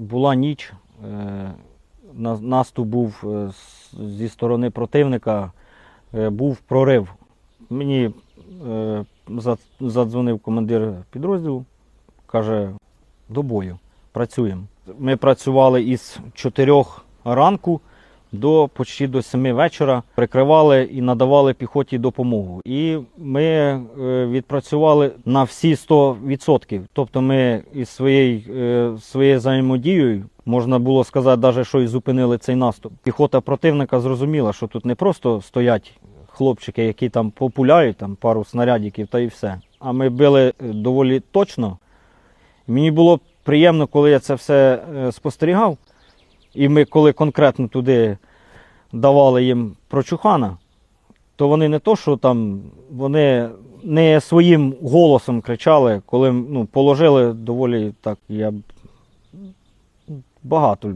була ніч, е, на- наступ був е, зі сторони противника, е, був прорив. Мені задзвонив командир підрозділу, каже, до бою, працюємо. Ми працювали із 4 ранку до почти до 7 вечора, прикривали і надавали піхоті допомогу. І ми е, відпрацювали на всі 100%. Тобто ми із своєю, е, своєю взаємодією, можна було сказати, навіть, що і зупинили цей наступ. Піхота противника зрозуміла, що тут не просто стоять хлопчики, які там популяють там пару снарядиків та і все. А ми били е, доволі точно. Мені було приємно, коли я це все спостерігав. І ми, коли конкретно туди давали їм прочухана, то вони не то, що там, вони не своїм голосом кричали, коли ну, положили доволі так, я багато